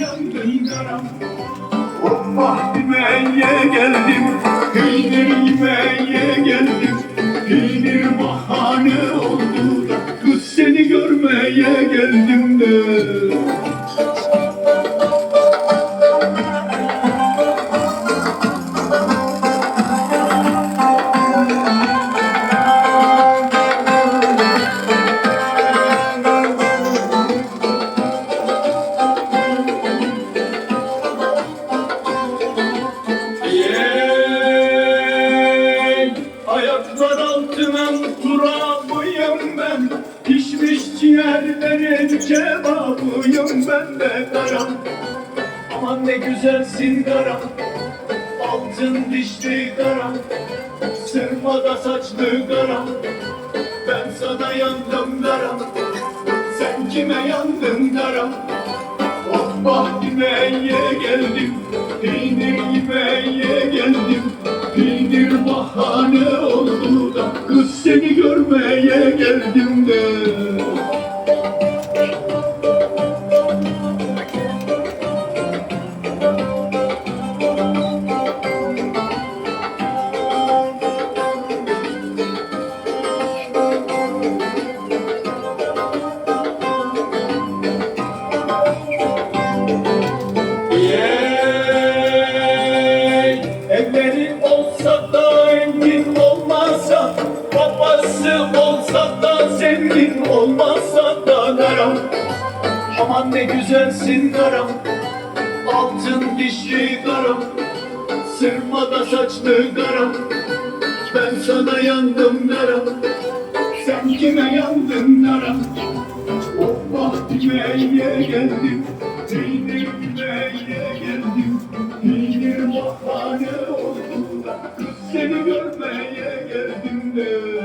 Yandım karam Hoppa yemeğe geldim Peynir yemeye Ayaklar altına duramıyım ben. Pişmiş ciğerlerin kebabıyım ben de karam Aman ne güzelsin karam Altın dişli karam Sırmada saçlı karam Ben sana yandım karam Sen kime yandın karam Hoppa yemeğe geldim. Peynir yemeye geldim. Peynir bahane görmeye geldim de Babası olsa da zengin olmazsa da karam. Aman ne güzelsin karam Altın dişli karam Sırmada saçlı karam. Ben sana yandım karam Sen kime yandın karam? Hoppa yemeğe geldim Peynir yemeğe geldim Peynir bahane oldu da? Seni görmeye geldim de